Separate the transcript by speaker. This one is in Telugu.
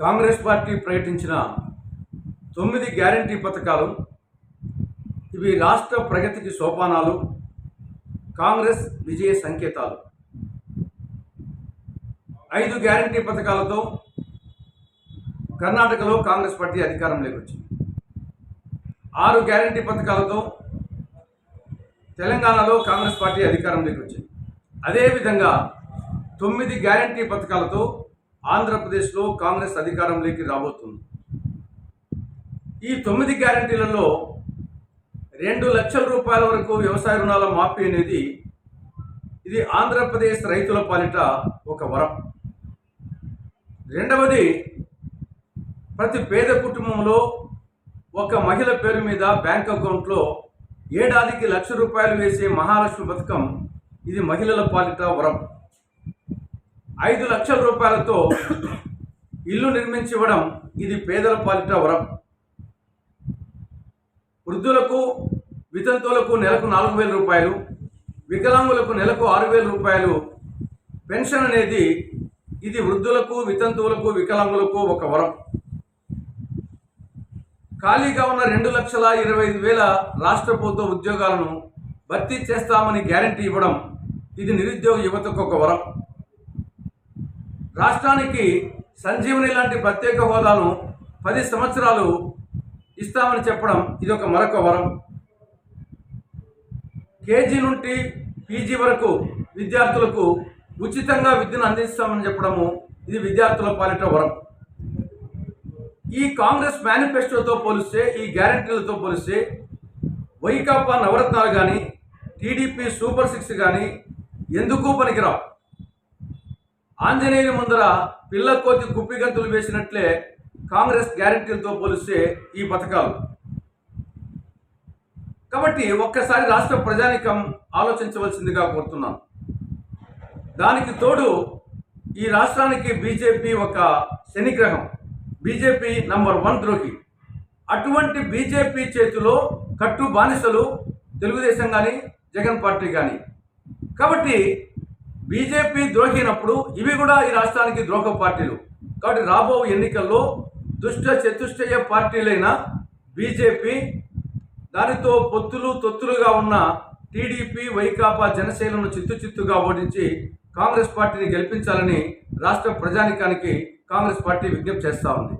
Speaker 1: కాంగ్రెస్ పార్టీ ప్రకటించిన తొమ్మిది గ్యారంటీ పథకాలు ఇవి రాష్ట్ర ప్రగతికి సోపానాలు కాంగ్రెస్ విజయ సంకేతాలు. ఐదు గ్యారంటీ పథకాలతో కర్ణాటకలో కాంగ్రెస్ పార్టీ అధికారంలోకి వచ్చింది ఆరు గ్యారంటీ పథకాలతో తెలంగాణలో కాంగ్రెస్ పార్టీ అధికారంలోకి వచ్చింది అదేవిధంగా తొమ్మిది గ్యారంటీ పథకాలతో ఆంధ్రప్రదేశ్లో కాంగ్రెస్ అధికారంలోకి రాబోతుంది. ఈ తొమ్మిది గ్యారంటీలలో రెండు లక్షల రూపాయల వరకు వ్యవసాయ రుణాల మాఫీ అనేది ఇది ఆంధ్రప్రదేశ్ రైతుల పాలిట ఒక వరం. రెండవది ప్రతి పేద కుటుంబంలో ఒక మహిళ పేరు మీద బ్యాంక్ అకౌంట్లో ఏడాదికి లక్ష రూపాయలు వేసే మహాలక్ష్మి పథకం ఇది మహిళల పాలిట వరం. ఐదు లక్షల రూపాయలతో ఇల్లు నిర్మించివ్వడం ఇది పేదల పాలిట వరం. వృద్ధులకు వితంతువులకు నెలకు నాలుగు వేల రూపాయలు వికలాంగులకు నెలకు ఆరు వేల రూపాయలు. పెన్షన్ అనేది ఇది వృద్ధులకు వితంతువులకు వికలాంగులకు ఒక వరం. ఖాళీగా ఉన్న రెండు లక్షల ఇరవై ఐదు వేల రాష్ట్ర ప్రభుత్వ ఉద్యోగాలను భర్తీ చేస్తామని గ్యారంటీ ఇవ్వడం ఇది నిరుద్యోగ యువతకు ఒక వరం. రాష్ట్రానికి సంజీవని లాంటి ప్రత్యేక హోదాను పది సంవత్సరాలు ఇస్తామని చెప్పడం ఇది ఒక మరొక వరం. కేజీ నుండి పీజీ వరకు విద్యార్థులకు ఉచితంగా విద్యను అందిస్తామని చెప్పడము ఇది విద్యార్థుల పాలిట వరం. ఈ కాంగ్రెస్ మేనిఫెస్టోతో పోలిస్తే ఈ గ్యారంటీలతో పోలిస్తే వైకాపా నవరత్నాలు కానీ టీడీపీ సూపర్ సిక్స్ కానీ ఎందుకు పనికిరావు? ఆంజనేయుని ముందర పిల్ల కోతి కుప్పిగంతులు వేసినట్లే కాంగ్రెస్ గ్యారంటీలతో పోలిస్తే ఈ పథకాలు. కాబట్టి ఒక్కసారి రాష్ట్ర ప్రజానికం ఆలోచించవలసిందిగా కోరుతున్నాను దానికి తోడు ఈ రాష్ట్రానికి బీజేపీ ఒక శనిగ్రహం. బీజేపీ నంబర్ వన్ ద్రోహి. అటువంటి బీజేపీ చేతిలో కట్టు బానిసలు తెలుగుదేశం కానీ జగన్ పార్టీ కానీ కాబట్టి బీజేపీ ద్రోహినప్పుడు ఇవి కూడా ఈ రాష్ట్రానికి ద్రోహ పార్టీలు. కాబట్టి రాబో ఎన్నికల్లో దుష్ట చతుష్టయ పార్టీలైన బీజేపీ దానితో పొత్తులు తొత్తులుగా ఉన్న టీడీపీ వైకాపా జనసేనను చిత్తు చిత్తుగా ఓడించి కాంగ్రెస్ పార్టీని గెలిపించాలని రాష్ట్ర ప్రజానికానికి కాంగ్రెస్ పార్టీ విజ్ఞప్తి చేస్తూ ఉంది.